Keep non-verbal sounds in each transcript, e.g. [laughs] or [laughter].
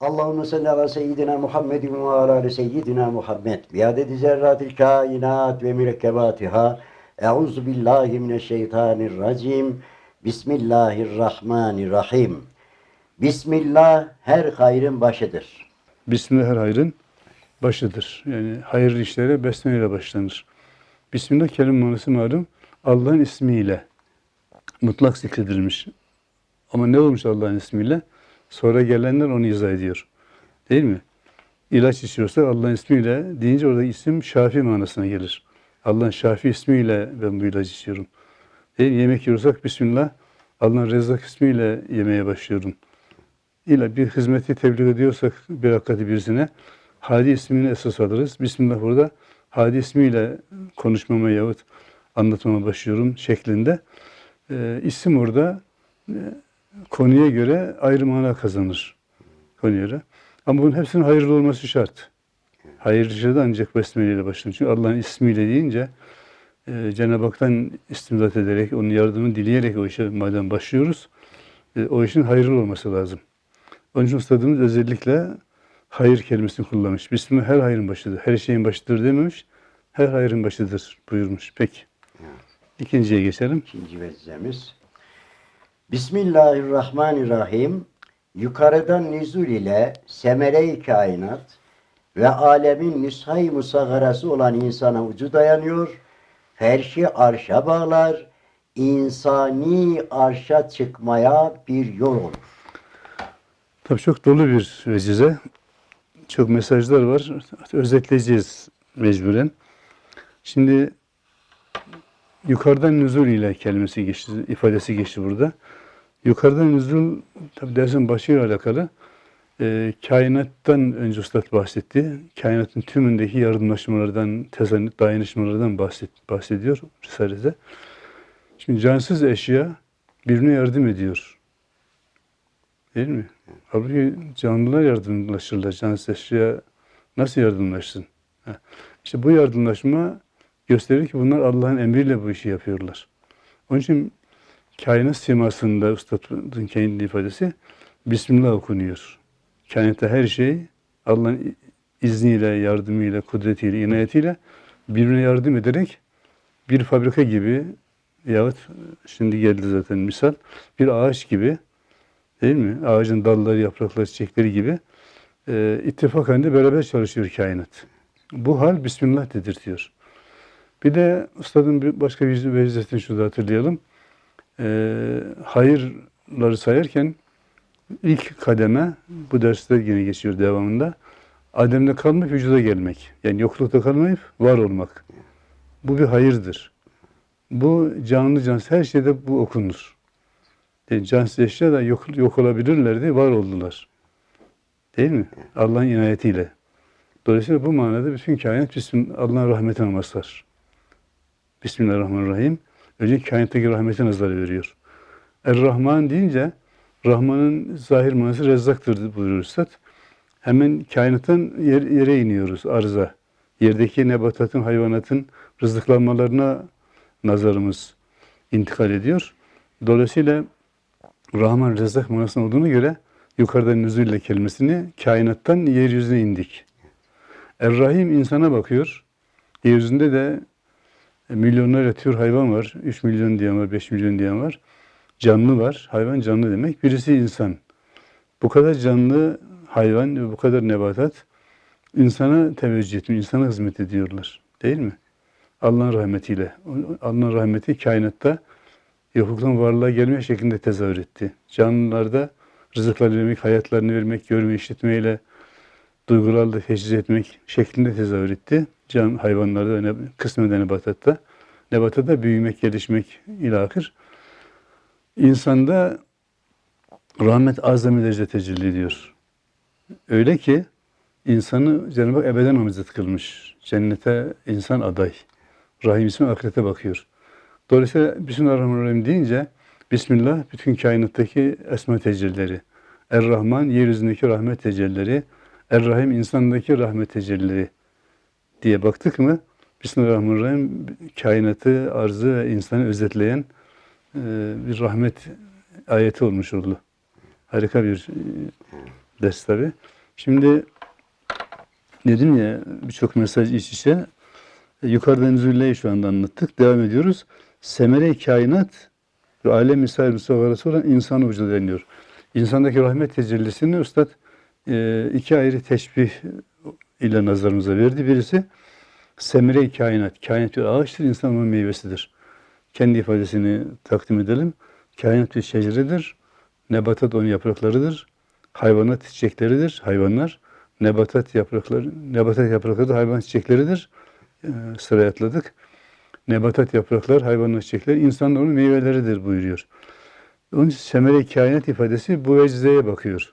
Allahümme salli ala seyyidina Muhammedin ve ala seyyidina Muhammed. Biadedi zerratil kainat ve mürekkebatiha. Euzu billahi mineşşeytanirracim. Bismillahirrahmanirrahim. Bismillah her hayrın başıdır. Bismillah her hayrın başıdır. Yani hayırlı işlere besmele başlanır. Bismillah kelime manası malum Allah'ın ismiyle mutlak zikredilmiş. Ama ne olmuş Allah'ın ismiyle? Sonra gelenler onu izah ediyor. Değil mi? İlaç içiyorsa Allah'ın ismiyle deyince orada isim şafi manasına gelir. Allah'ın şafi ismiyle ben bu ilacı içiyorum. Değil mi? Yemek yiyorsak Bismillah Allah'ın Rezzak ismiyle yemeye başlıyorum. İla bir hizmeti tebliğ ediyorsak bir hakikati birisine Hadi ismini esas alırız. Bismillah burada Hadi ismiyle konuşmama yahut anlatmama başlıyorum şeklinde. Ee, isim orada e, konuya göre ayrı mana kazanır. Konuya göre. Ama bunun hepsinin hayırlı olması şart. Hayırlı şey de ancak besmele ile başlanır. Çünkü Allah'ın ismiyle deyince e, Cenab-ı Hak'tan istimdat ederek, onun yardımını dileyerek o işe madem başlıyoruz, e, o işin hayırlı olması lazım. Onun için ustadımız özellikle hayır kelimesini kullanmış. Bismillah her hayırın başıdır. Her şeyin başıdır dememiş. Her hayırın başıdır buyurmuş. Peki. İkinciye geçelim. İkinci vezemiz. Bismillahirrahmanirrahim. Yukarıdan nüzul ile semere-i kainat ve alemin nüshay musagarası olan insana ucu dayanıyor. Ferşi arşa bağlar, insani arşa çıkmaya bir yol olur. Tabii çok dolu bir vecize. Çok mesajlar var. Özetleyeceğiz mecburen. Şimdi yukarıdan nüzul ile kelimesi geçti, ifadesi geçti burada. Yukarıdan nüzul tabi dersin başıyla alakalı. E, kainattan önce Üstad bahsetti. Kainatın tümündeki yardımlaşmalardan, tezanüt, dayanışmalardan bahset, bahsediyor Risale'de. Şimdi cansız eşya birbirine yardım ediyor. Değil mi? Halbuki canlılar yardımlaşırlar. Cansız eşya nasıl yardımlaşsın? Ha. İşte bu yardımlaşma gösterir ki bunlar Allah'ın emriyle bu işi yapıyorlar. Onun için kainat simasında Üstad'ın kendi ifadesi Bismillah okunuyor. Kainatta her şey Allah'ın izniyle, yardımıyla, kudretiyle, inayetiyle birbirine yardım ederek bir fabrika gibi yahut şimdi geldi zaten misal bir ağaç gibi değil mi? Ağacın dalları, yaprakları, çiçekleri gibi e, ittifak halinde beraber çalışıyor kainat. Bu hal Bismillah dedirtiyor. Bir de ustadın bir başka bir vecizetini şurada hatırlayalım. E, hayırları sayarken ilk kademe bu derste yine geçiyor devamında. Adem'de kalmayıp vücuda gelmek. Yani yoklukta kalmayıp var olmak. Bu bir hayırdır. Bu canlı cansız her şeyde bu okunur. Yani cansız eşya da yok, yok olabilirlerdi, var oldular. Değil mi? Allah'ın inayetiyle. Dolayısıyla bu manada bütün kainat Allah'ın rahmetine mazhar. Bismillahirrahmanirrahim. Önce kainattaki rahmeti nazarı veriyor. Er-Rahman deyince Rahman'ın zahir manası rezzaktır buyuruyor Üstad. Hemen kainattan yer, yere iniyoruz arıza. Yerdeki nebatatın, hayvanatın rızıklanmalarına nazarımız intikal ediyor. Dolayısıyla Rahman Rezzak manasında olduğuna göre yukarıdan nüzülle kelimesini kainattan yeryüzüne indik. Er-Rahim insana bakıyor. Yeryüzünde de milyonlarca tür hayvan var. 3 milyon diyen var, 5 milyon diyen var. Canlı var. Hayvan canlı demek. Birisi insan. Bu kadar canlı hayvan ve bu kadar nebatat insana teveccüh etmiyor, insana hizmet ediyorlar. Değil mi? Allah'ın rahmetiyle. Allah'ın rahmeti kainatta yokluktan varlığa gelme şeklinde tezahür etti. Canlılarda rızıklarını vermek, hayatlarını vermek, görme, işitmeyle duygularla teşhis etmek şeklinde tezahür etti. Can hayvanlarda ve kısmen de nebatatta. Nebatatta büyümek, gelişmek ilahir. İnsanda rahmet azami derece tecelli ediyor. Öyle ki insanı Cenab-ı Hak ebeden namazet kılmış. Cennete insan aday. Rahim ismi ahirete bakıyor. Dolayısıyla Bismillahirrahmanirrahim deyince Bismillah bütün kainattaki esma tecellileri. Er-Rahman yeryüzündeki rahmet tecellileri. Er-Rahim insandaki rahmet tecellileri diye baktık mı Bismillahirrahmanirrahim kainatı, arzı ve insanı özetleyen e, bir rahmet ayeti olmuş oldu. Harika bir ders tabi. Şimdi dedim ya birçok mesaj iç içe. E, Yukarıdan Zülle'yi şu anda anlattık. Devam ediyoruz. Semere-i kainat ve alem misal musavarası olan insan vücudu deniyor. İnsandaki rahmet tecellisini Üstad e, iki ayrı teşbih ile nazarımıza verdi. Birisi semere-i kainat. Kainat bir ağaçtır, insan onun meyvesidir. Kendi ifadesini takdim edelim. Kainat bir şeceredir. Nebatat onun yapraklarıdır. Hayvanat çiçekleridir. Hayvanlar. Nebatat yaprakları, nebatat yaprakları da hayvan çiçekleridir. Ee, sıraya atladık. Nebatat yapraklar, hayvanat çiçekler, insanın onun meyveleridir buyuruyor. Onun için semere kainat ifadesi bu vecizeye bakıyor.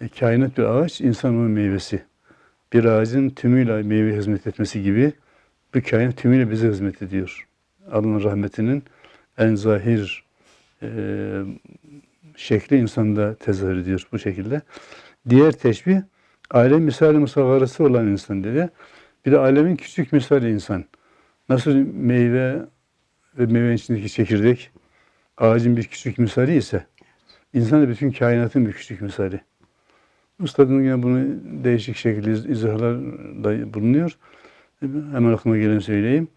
E, kainat bir ağaç, insan onun meyvesi. Bir ağacın tümüyle meyve hizmet etmesi gibi bu kainat tümüyle bize hizmet ediyor. Allah'ın rahmetinin en zahir e, şekli insanda tezahür ediyor bu şekilde. Diğer teşbih alem misali musavvarası olan insan dedi. Bir de alemin küçük misali insan. Nasıl meyve ve meyvenin içindeki çekirdek ağacın bir küçük misali ise insan da bütün kainatın bir küçük misali. Üstadın yine bunu değişik şekilde iz- izahlar da bulunuyor. Hemen aklıma gelen söyleyeyim.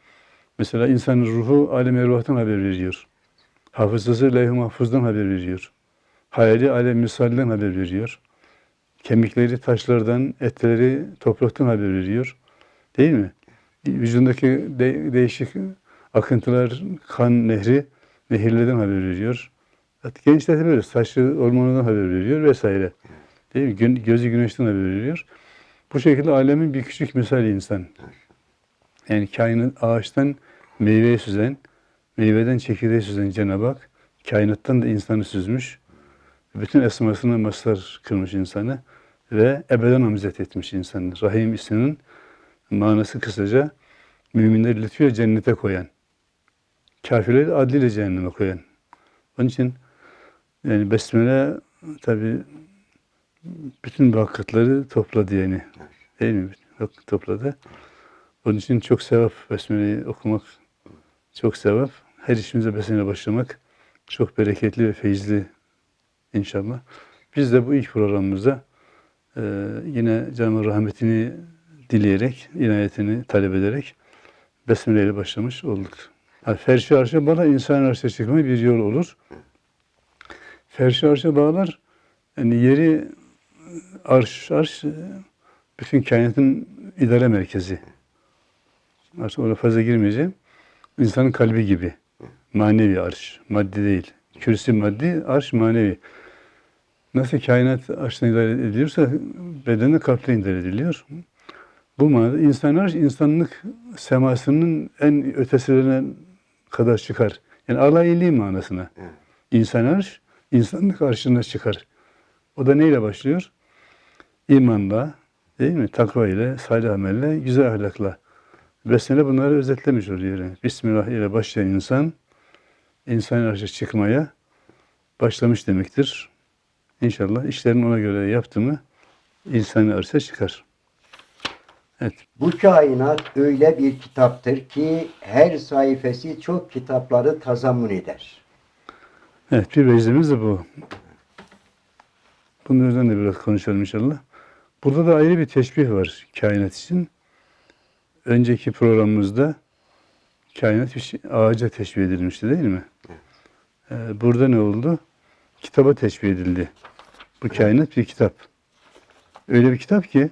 Mesela insanın ruhu alem ervahtan haber veriyor. Hafızası levh-i mahfuzdan haber veriyor. Hayali alem misalden haber veriyor. Kemikleri taşlardan, etleri topraktan haber veriyor. Değil mi? Vücudundaki de- değişik akıntılar, kan nehri, nehirlerden haber veriyor. Hatta gençler de böyle saçlı ormanından haber veriyor vesaire. Değil mi? Gözü güneşten haber veriyor. Bu şekilde alemin bir küçük misali insan. Yani kainat ağaçtan meyveyi süzen, meyveden çekirdeği süzen Cenab-ı Hak, kainattan da insanı süzmüş. Bütün esmasına mazhar kılmış insanı ve ebeden amzet etmiş insanı. Rahim isminin manası kısaca müminleri lütfüyle cennete koyan, kafirleri adliyle cehenneme koyan. Onun için yani Besmele tabi bütün vakıtları topladı yani. Değil mi? Yok, Topladı. Onun için çok sevap Besmele'yi okumak. Çok sevap. Her işimize Besmele başlamak çok bereketli ve feyizli inşallah. Biz de bu ilk programımızda e, yine Cenab-ı rahmetini dileyerek, inayetini talep ederek Besmele ile başlamış olduk. Yani ferşi arşa bağlar, insan arşa çıkma bir yol olur. Ferşi arşa bağlar, yani yeri arş, arş e, bütün kainatın idare merkezi. Artık oraya fazla girmeyeceğim. İnsanın kalbi gibi. Manevi arş, maddi değil. Kürsi maddi, arş manevi. Nasıl kainat arştan idare ediliyorsa beden de kalple idare ediliyor. Bu manada insan arş, insanlık semasının en ötesilerine kadar çıkar. Yani alayiliği manasına. İnsan arş, insanlık arşına çıkar. O da neyle başlıyor? İmanla, değil mi? Takva ile, salih amelle, güzel ahlakla. Besmele bunları özetlemiş oluyor. Yani. Bismillah ile başlayan insan, insan arşa çıkmaya başlamış demektir. İnşallah işlerini ona göre yaptı mı insan arşa çıkar. Evet. Bu kainat öyle bir kitaptır ki her sayfası çok kitapları tazammun eder. Evet, bir vecdemiz de bu. Bunun üzerine de biraz konuşalım inşallah. Burada da ayrı bir teşbih var kainat için. Önceki programımızda kainat bir şey- ağaca teşbih edilmişti değil mi? Ee, burada ne oldu? Kitaba teşbih edildi. Bu kainat bir kitap. Öyle bir kitap ki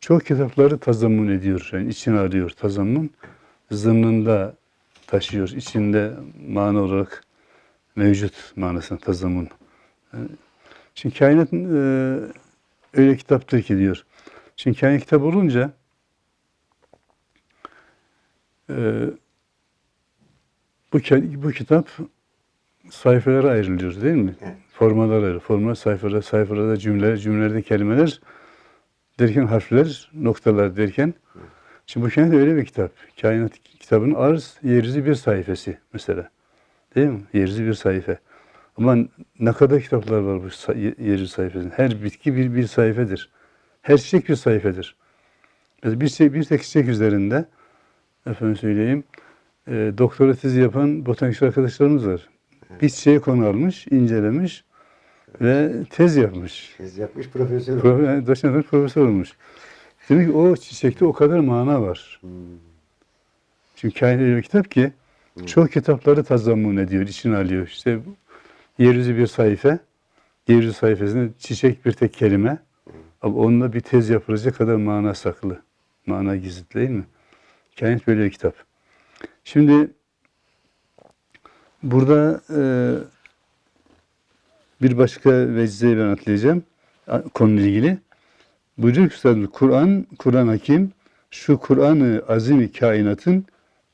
çok kitapları tazammun ediyor. Yani içine arıyor tazammun. Zımnında taşıyor. içinde mana olarak mevcut manasına tazammun. Ee, Şimdi kainat e, öyle kitaptır ki diyor. Şimdi kainat kitap olunca e, bu, bu kitap sayfalara ayrılıyor değil mi? Evet. Formalara ayrılıyor. Formalar sayfalara, sayfalarda cümleler, cümlelerde kelimeler derken harfler, noktalar derken Şimdi bu kainat öyle bir kitap. Kainat kitabının arz, yeryüzü bir sayfası mesela. Değil mi? Yeryüzü bir sayfa. Ama ne kadar kitaplar var bu yeryüzü sayfasında. Her bitki bir bir sayfedir. Her çiçek bir sayfedir. Mesela bir, çiçek, bir tek çiçek üzerinde efendim söyleyeyim e, doktora tezi yapan botanikçi arkadaşlarımız var. Bir çiçeği konu almış, incelemiş. Ve tez yapmış. Tez yapmış profesör. Profe, yani doçent olmuş, profesör olmuş. Demek ki o çiçekte o kadar mana var. Hmm. Çünkü kainat öyle bir kitap ki çok kitapları tazammun ediyor, içine alıyor. İşte yeryüzü bir sayfa, yeryüzü sayfasında çiçek bir tek kelime. Ama onunla bir tez yapılacak kadar mana saklı. Mana gizli değil mi? Kainat böyle bir kitap. Şimdi burada e, bir başka vecizeyi ben atlayacağım konuyla ilgili. Buyuruyor ki Üstad, Kur'an, Kur'an Hakim şu Kur'an-ı azim kainatın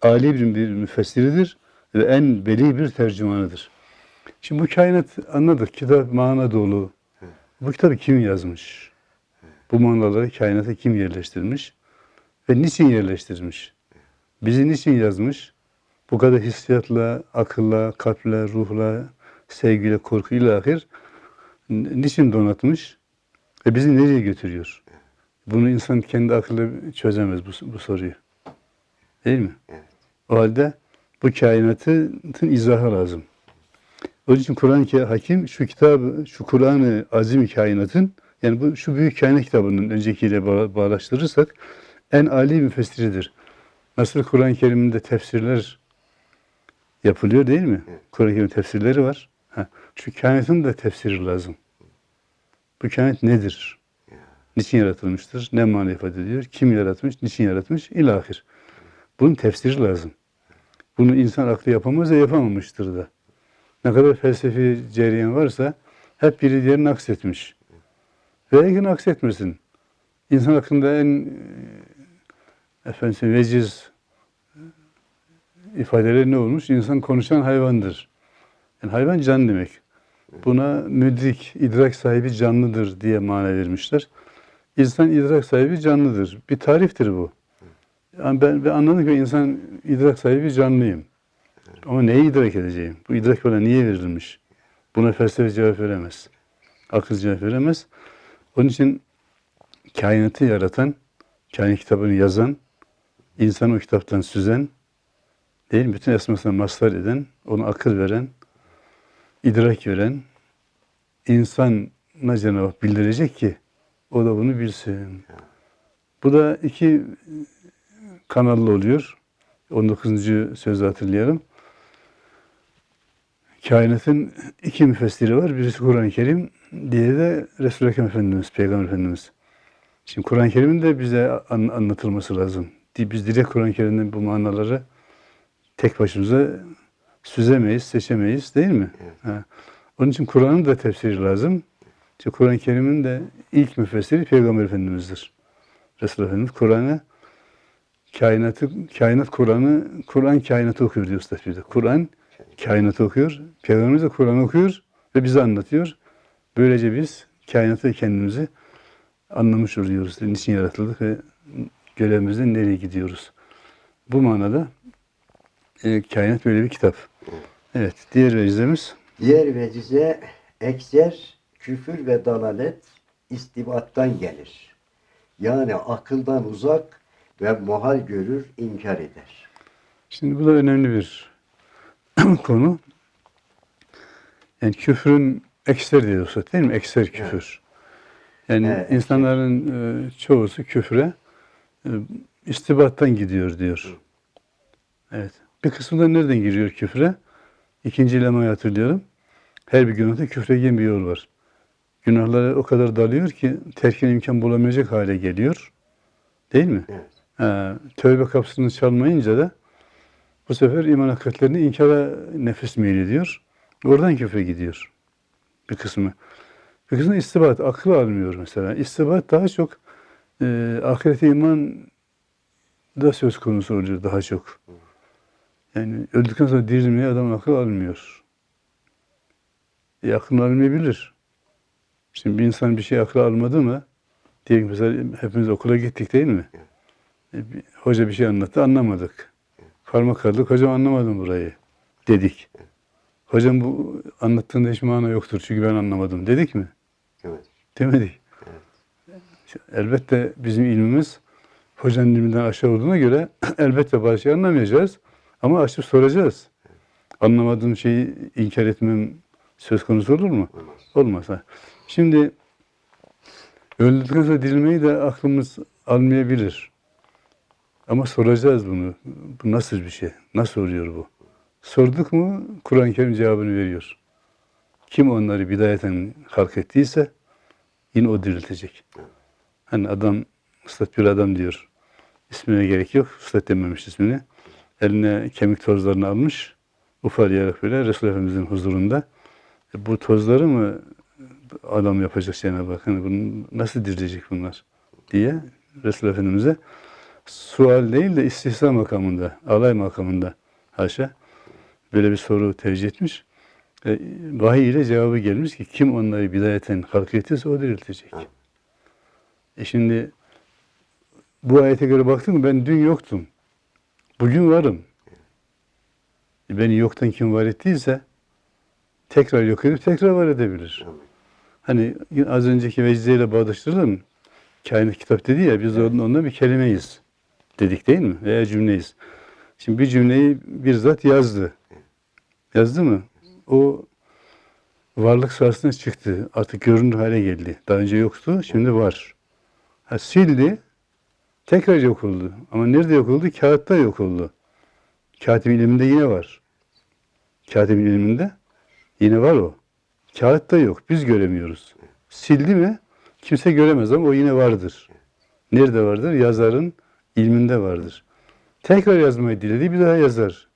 âli bir, bir müfessiridir ve en beli bir tercümanıdır. Şimdi bu kainat anladık. Kitap mana dolu. Bu kitabı kim yazmış? Bu manaları kainata kim yerleştirmiş? Ve niçin yerleştirmiş? Bizi niçin yazmış? Bu kadar hissiyatla, akılla, kalple, ruhla, sevgiyle, korkuyla ahir niçin donatmış? Ve bizi nereye götürüyor? Bunu insan kendi akıllı çözemez bu, bu soruyu. Değil mi? Evet. O halde bu kainatın izahı lazım. Onun için Kur'an-ı Hakim şu kitabı, şu Kur'an-ı Azim kainatın yani bu şu büyük kainat kitabının öncekiyle bağ- bağlaştırırsak en âli müfessiridir. Nasıl Kur'an-ı Kerim'de tefsirler yapılıyor değil mi? Kur'an-ı Kerim'in tefsirleri var. Ha, şu kainatın da tefsiri lazım. Bu kainat nedir? Niçin yaratılmıştır? Ne mana ifade ediyor? Kim yaratmış? Niçin yaratmış? İlahir. Bunun tefsiri lazım. Bunu insan aklı yapamaz ve yapamamıştır da. Ne kadar felsefi cereyan varsa hep biri diğerini aksetmiş. Ve her gün aksetmesin. İnsan aklında en e, efendim veciz e, ifadeleri ne olmuş? İnsan konuşan hayvandır. Yani hayvan can demek. Buna müdrik, idrak sahibi canlıdır diye mana vermişler. İnsan idrak sahibi canlıdır. Bir tariftir bu. Yani ben, ben anladım ki insan idrak sahibi canlıyım. Ama neyi idrak edeceğim? Bu idrak bana niye verilmiş? Buna felsefe cevap veremez. Akıl cevap veremez. Onun için kainatı yaratan, kainat kitabını yazan, insanı o kitaptan süzen, değil? Bütün esmasına mazhar eden, ona akıl veren, idrak veren, insana Cenab-ı bildirecek ki o da bunu bilsin. Bu da iki kanallı oluyor. 19. sözü hatırlayalım. Kainatın iki müfessiri var. Birisi Kur'an-ı Kerim, diğeri de Resul-i Ekrem Efendimiz, Peygamber Efendimiz. Şimdi Kur'an-ı Kerim'in de bize an- anlatılması lazım. Biz direkt Kur'an-ı Kerim'den bu manaları tek başımıza süzemeyiz, seçemeyiz değil mi? Ha. Onun için Kur'an'ın da tefsiri lazım. İşte Kur'an-ı Kerim'in de ilk müfessiri Peygamber Efendimiz'dir. Resulullah Efendimiz Kur'an'ı kainatı, kainat Kur'an'ı, Kur'an kainatı okuyor diyor de. Kur'an kainatı okuyor. Peygamberimiz de Kur'an okuyor ve bize anlatıyor. Böylece biz kainatı kendimizi anlamış oluyoruz. Niçin yaratıldık ve görevimizde nereye gidiyoruz. Bu manada e, kainat böyle bir kitap. Evet, diğer vecizemiz Diğer vecize ekser küfür ve dalalet istibattan gelir. Yani akıldan uzak ve muhal görür, inkar eder. Şimdi bu da önemli bir [clears throat] konu. Yani küfrün ekser diye olsa değil mi? Ekser küfür. Yani Evet, insanların e, çoğusu küfre e, istibattan gidiyor diyor. Evet. Bir kısmı nereden giriyor küfre? İkinci lemayı hatırlıyorum. Her bir günahda küfre giden bir yol var. Günahlara o kadar dalıyor ki terkine imkan bulamayacak hale geliyor. Değil mi? Evet. Ha, tövbe kapısını çalmayınca da bu sefer iman hakikatlerini inkara nefes meylediyor. Oradan küfre gidiyor bir kısmı. Bir kısmı istibat, akıl almıyor mesela. İstibat daha çok e, ahirete iman da söz konusu oluyor daha çok. Yani öldükten sonra dirilmeye adam akıl almıyor. E, akıl almayabilir. Şimdi bir insan bir şey akıl almadı mı, diyelim mesela hepimiz okula gittik değil mi? E, bir- hoca bir şey anlattı, anlamadık. Parmak kaldırdık, hocam anlamadım burayı dedik. Hocam bu anlattığında hiç mana yoktur çünkü ben anlamadım dedik mi? Evet. Demedik. Elbette bizim ilmimiz hocanın ilminden aşağı olduğuna göre [clears throat] elbette bazı şey anlamayacağız ama açıp soracağız. Anlamadığım şeyi inkar etmem Söz konusu olur mu? Olmaz. Olmaz. Ha. Şimdi öldükten sonra dirilmeyi de aklımız almayabilir. Ama soracağız bunu. Bu nasıl bir şey? Nasıl oluyor bu? Sorduk mu Kur'an-ı Kerim cevabını veriyor. Kim onları bidayeten halk ettiyse yine o diriltecek. Hani adam, Üstad bir adam diyor. İsmine gerek yok. Üstad dememiş ismini. Eline kemik tozlarını almış. Ufalayarak böyle Resul Efendimizin huzurunda. E, bu tozları mı adam yapacak Cenab-ı Hak? Hani bunu nasıl dirilecek bunlar? diye Resul Efendimiz'e sual değil de istihza makamında, alay makamında haşa böyle bir soru tevcih etmiş. E, vahiy ile cevabı gelmiş ki kim onları bidayeten halk ettiyse o diriltecek. E şimdi bu ayete göre baktım ben dün yoktum. Bugün varım. E, beni yoktan kim var ettiyse tekrar yok edip tekrar var edebilir. Hani az önceki vecizeyle bağdaştıralım. Kainat kitap dedi ya biz onun onunla bir kelimeyiz. Dedik değil mi? Veya cümleyiz. Şimdi bir cümleyi bir zat yazdı. Yazdı mı? O varlık sahasına çıktı. Artık görünür hale geldi. Daha önce yoktu, şimdi var. Ha, sildi, tekrar yok oldu. Ama nerede yok oldu? Kağıtta yok oldu. Katibin iliminde yine var. Katibin iliminde yine var o. Kağıtta yok, biz göremiyoruz. Sildi mi? Kimse göremez ama o yine vardır. Nerede vardır? Yazarın ilminde vardır. Tekrar yazmayı diledi, bir daha yazar.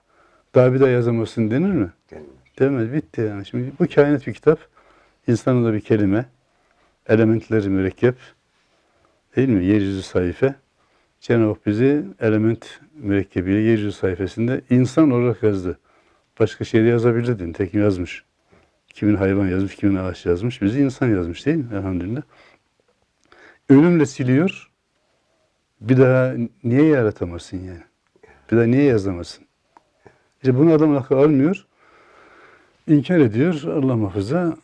Daha bir daha yazamazsın denir mi? Gelmez. Demez, bitti yani. Şimdi bu kainat bir kitap. İnsanın da bir kelime. Elementleri mürekkep. Değil mi? Yeryüzü sayfa. Cenab-ı Hak bizi element mürekkebiyle yeryüzü sayfasında insan olarak yazdı. Başka şey de yazabilirdin. Tekim yazmış. Kimin hayvan yazmış, kimin ağaç yazmış. Bizi insan yazmış değil mi? Elhamdülillah. Ölümle siliyor. Bir daha niye yaratamazsın yani? Bir daha niye yazamazsın? İşte bunu adam akıl almıyor. İnkar ediyor Allah muhafaza.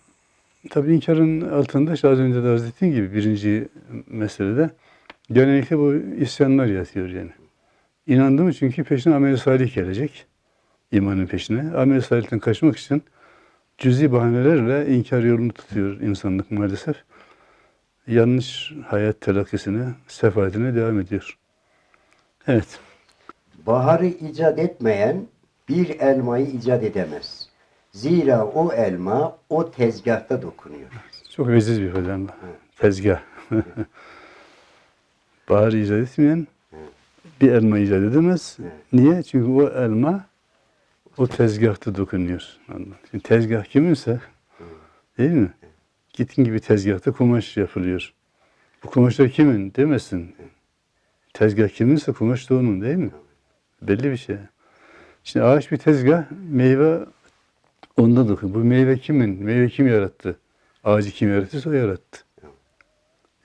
Tabii inkarın altında işte az önce de arz ettiğim gibi birinci meselede genellikle bu isyanlar yatıyor yani. İnandım çünkü peşine amel salih gelecek. imanın peşine. Amel salihten kaçmak için cüzi bahanelerle inkar yolunu tutuyor insanlık maalesef. Yanlış hayat telakkisine, sefaletine devam ediyor. Evet. Baharı icat etmeyen bir elmayı icat edemez. Zira o elma o tezgahta dokunuyor. Çok leziz bir ifade ama. Tezgah. [laughs] Bahar icat etmeyen bir elma icat edemez. Niye? Çünkü o elma o tezgahta dokunuyor. Şimdi tezgah kiminse değil mi? Gittin gibi tezgahta kumaş yapılıyor. Bu kumaşlar kimin demesin. Tezgah kiminse kumaş da onun değil mi? Belli bir şey. Şimdi ağaç bir tezgah, meyve onda dokunuyor. Bu meyve kimin? Meyve kim yarattı? Ağacı kim yarattıysa o yarattı.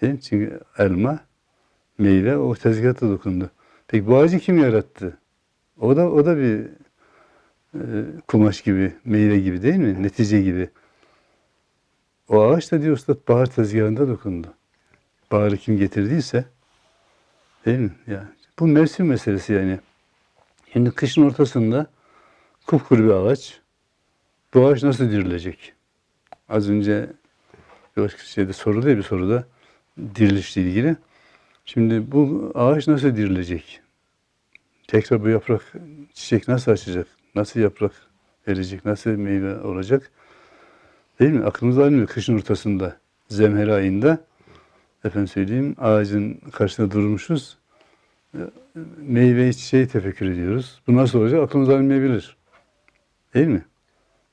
Değil mi? Çünkü elma, meyve o tezgahta dokundu. Peki bu ağacı kim yarattı? O da o da bir e, kumaş gibi, meyve gibi değil mi? Netice gibi. O ağaç da diyor Üstad bahar tezgahında dokundu. Baharı kim getirdiyse değil mi? Ya, bu mevsim meselesi yani. Şimdi kışın ortasında kupkuru bir ağaç. Bu ağaç nasıl dirilecek? Az önce bir başka şeyde soruldu ya bir soruda dirilişle ilgili. Şimdi bu ağaç nasıl dirilecek? Tekrar bu yaprak, çiçek nasıl açacak? Nasıl yaprak verecek? Nasıl meyve olacak? Değil mi? Aklımız almıyor kışın ortasında, zemher ayında. Efendim söyleyeyim, ağacın karşısında durmuşuz. Meyve çiçeği tefekkür ediyoruz. Bu nasıl olacak? Aklımız almayabilir. Değil mi?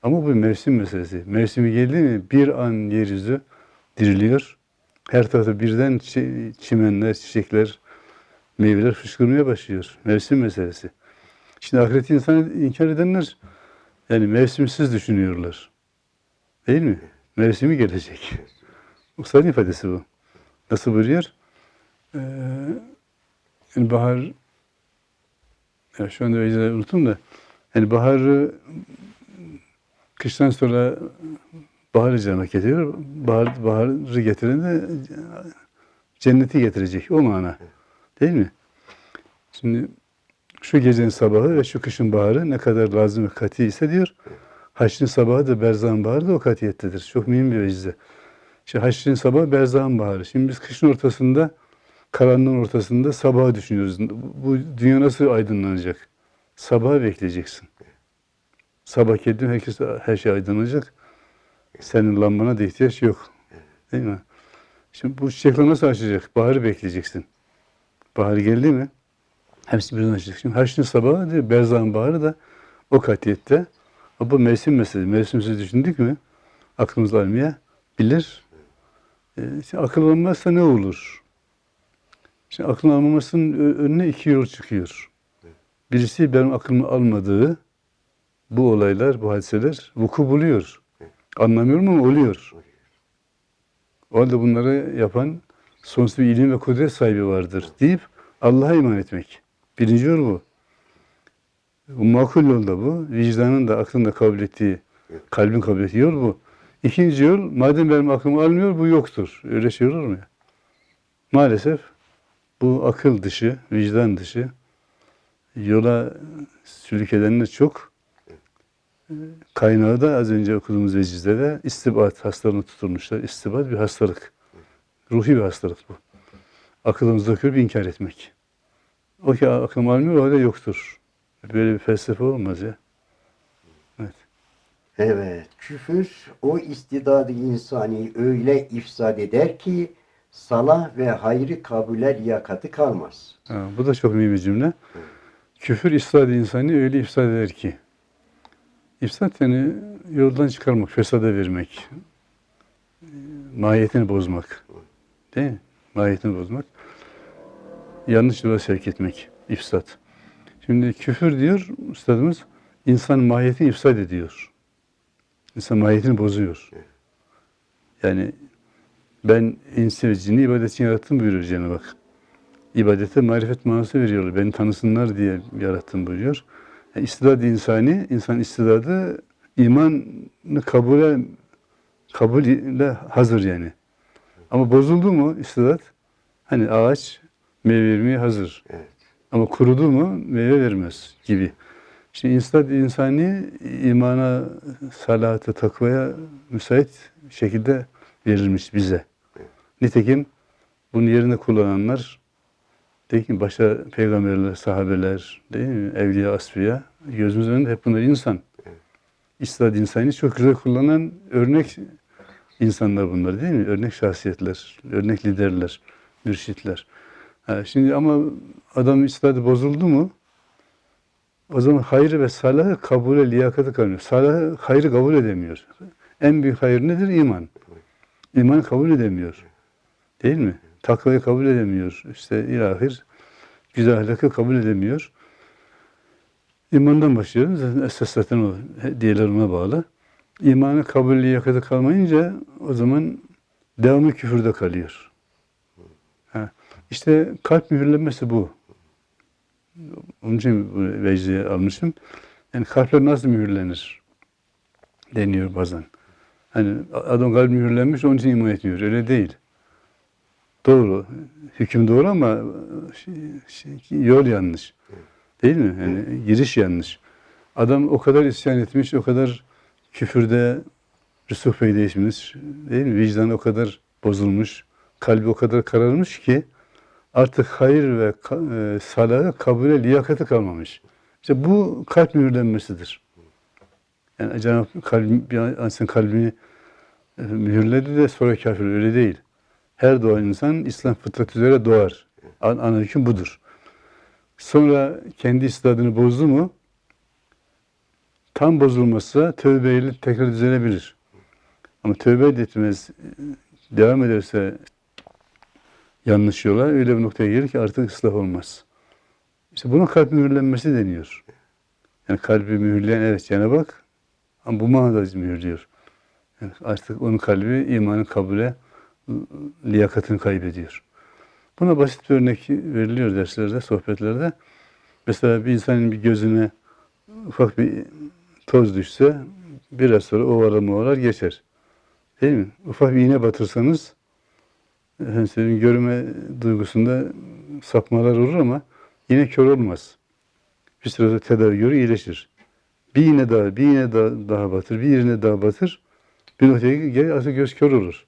Ama bu mevsim meselesi. Mevsimi geldi mi bir an yeryüzü diriliyor. Her tarafta birden çi- çimenler, çiçekler, meyveler fışkırmaya başlıyor. Mevsim meselesi. Şimdi ahireti insan inkar edenler yani mevsimsiz düşünüyorlar. Değil mi? Mevsimi gelecek. Ustadın ifadesi bu. Nasıl buyuruyor? Ee, yani bahar ya şu anda öyle unuttum da yani baharı kıştan sonra baharı cennet getiriyor. Bahar, baharı getiren de cenneti getirecek. O mana. Değil mi? Şimdi şu gecenin sabahı ve şu kışın baharı ne kadar lazım ve kati ise diyor. Haşrin sabahı da berzağın baharı da o katiyettedir. Çok mühim bir vecize. İşte haşrin sabahı berzağın baharı. Şimdi biz kışın ortasında, karanlığın ortasında sabahı düşünüyoruz. Bu dünya nasıl aydınlanacak? Sabahı bekleyeceksin. Sabah geldi herkes her şey aydınlanacak. Senin lambana da ihtiyaç yok. Değil mi? Şimdi bu çiçekler nasıl açacak? Baharı bekleyeceksin. Bahar geldi mi? Hepsi birden açacak. Şimdi haşrin sabahı berzağın baharı da o katiyette. Bu mevsim meselesi. Mevsimsiz düşündük mü aklımız almaya bilir. Ee, şimdi akıl olmazsa ne olur? Şimdi aklın almamasının önüne iki yol çıkıyor. Birisi benim aklımı almadığı bu olaylar, bu hadiseler vuku buluyor. Anlamıyorum ama oluyor. O halde bunları yapan sonsuz bir ilim ve kudret sahibi vardır deyip Allah'a iman etmek. Birinci yol bu. Makul yol da bu. Vicdanın da aklın da kabul ettiği, kalbin kabul ettiği yol bu. İkinci yol, madem benim aklım almıyor, bu yoktur. Öyle şey olur mu ya? Maalesef bu akıl dışı, vicdan dışı yola sülük edenler çok. Kaynağı da az önce okuduğumuz vecizde de istibat hastalığını tutulmuşlar. İstibat bir hastalık. Ruhi bir hastalık bu. Akılımızda görüp inkar etmek. O ki aklım almıyor, o da yoktur. Böyle bir felsefe olmaz ya. Evet, küfür o istidadı insani öyle ifsad eder ki salah ve hayrı kabule liyakati kalmaz. Ha, bu da çok mühim bir cümle. Küfür ifsad insanı öyle ifsad eder ki. İfsad yani yoldan çıkarmak, fesada vermek, mahiyetini bozmak. Değil mi? Mahiyetini bozmak. Yanlış yola sevk etmek, ifsad. Şimdi küfür diyor üstadımız, insan mahiyetini ifsad ediyor. İnsan mahiyetini bozuyor. Yani ben insi ve cinni ibadet için yarattım buyuruyor Cenab-ı Hak. İbadete marifet manası veriyorlar. Beni tanısınlar diye yarattım buyuruyor. Yani istidad insani, insan istidadı imanı kabule kabule hazır yani. Ama bozuldu mu istidat? Hani ağaç meyve vermeye hazır. Evet. Ama kurudu mu meyve vermez gibi. Şimdi istidat insani imana, salata, takvaya müsait şekilde verilmiş bize. Nitekim bunun yerine kullananlar değil ki başta peygamberler, sahabeler, değil mi? Evliya, asfiya gözümüzün önünde hep bunlar insan. İstidat insanı çok güzel kullanan örnek insanlar bunlar değil mi? Örnek şahsiyetler, örnek liderler, mürşitler. Şimdi ama adam istidadı bozuldu mu o zaman hayrı ve salahı kabule liyakatı kalmıyor. Salahı, hayrı kabul edemiyor. En büyük hayır nedir? İman. İmanı kabul edemiyor. Değil mi? Takvayı kabul edemiyor. İşte ilahir güzel ahlakı kabul edemiyor. İmandan başlıyoruz. Zaten esas zaten o diğerler bağlı. İmanı kabul liyakatı kalmayınca o zaman devamı küfürde kalıyor. İşte kalp mühürlenmesi bu. Onun için bu almışım. Yani kalpler nasıl mühürlenir? Deniyor bazen. Hani adam kalp mühürlenmiş onun için iman etmiyor. Öyle değil. Doğru. Hüküm doğru ama şey, şey, yol yanlış. Değil mi? Yani giriş yanlış. Adam o kadar isyan etmiş, o kadar küfürde Rüsuf Bey değişmiş. Değil mi? Vicdan o kadar bozulmuş. Kalbi o kadar kararmış ki artık hayır ve e, salahı kabule liyakati kalmamış. İşte bu kalp mühürlenmesidir. Yani Cenab-ı kalbi, insan kalbini e, mühürledi de sonra kafir öyle değil. Her doğan insan İslam fıtrat üzere doğar. An ana hüküm budur. Sonra kendi istidadını bozdu mu tam bozulmazsa tövbeyle tekrar düzelebilir. Ama tövbe etmez, devam ederse yanlış yola öyle bir noktaya gelir ki artık ıslah olmaz. İşte buna kalp mühürlenmesi deniyor. Yani kalbi mühürleyen evet Cenab-ı Hak ama bu manada mühürlüyor. Yani artık onun kalbi imanın kabule liyakatını kaybediyor. Buna basit bir örnek veriliyor derslerde, sohbetlerde. Mesela bir insanın bir gözüne ufak bir toz düşse biraz sonra ovalar movalar geçer. Değil mi? Ufak bir iğne batırsanız efendim söyleyeyim, görme duygusunda sapmalar olur ama yine kör olmaz. Bir sırada tedavi görür, iyileşir. Bir iğne daha, bir iğne daha, daha batır, bir iğne daha batır. Bir noktaya gel artık göz kör olur.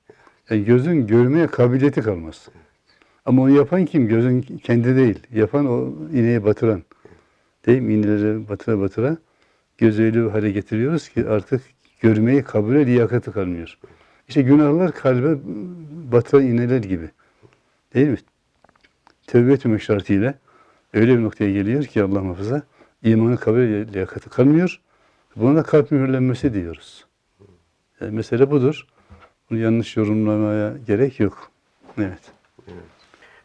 Yani gözün görmeye kabiliyeti kalmaz. Ama onu yapan kim? Gözün kendi değil. Yapan o iğneyi batıran. Değil mi? İğneleri batıra batıra gözü öyle hale getiriyoruz ki artık görmeyi kabule liyakati kalmıyor. İşte günahlar kalbe batıran iğneler gibi. Değil mi? Tevbe etmemek şartıyla öyle bir noktaya geliyor ki Allah muhafaza imanı kabul liyakati kalmıyor. Buna da kalp mühürlenmesi diyoruz. Yani mesele budur. Bunu yanlış yorumlamaya gerek yok. Evet.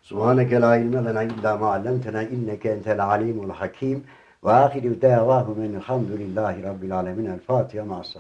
Subhaneke la ilme lena illa ma allamtena inneke entel alimul hakim. Ve ahiru davahu men elhamdülillahi rabbil alemin. El Fatiha ma'as.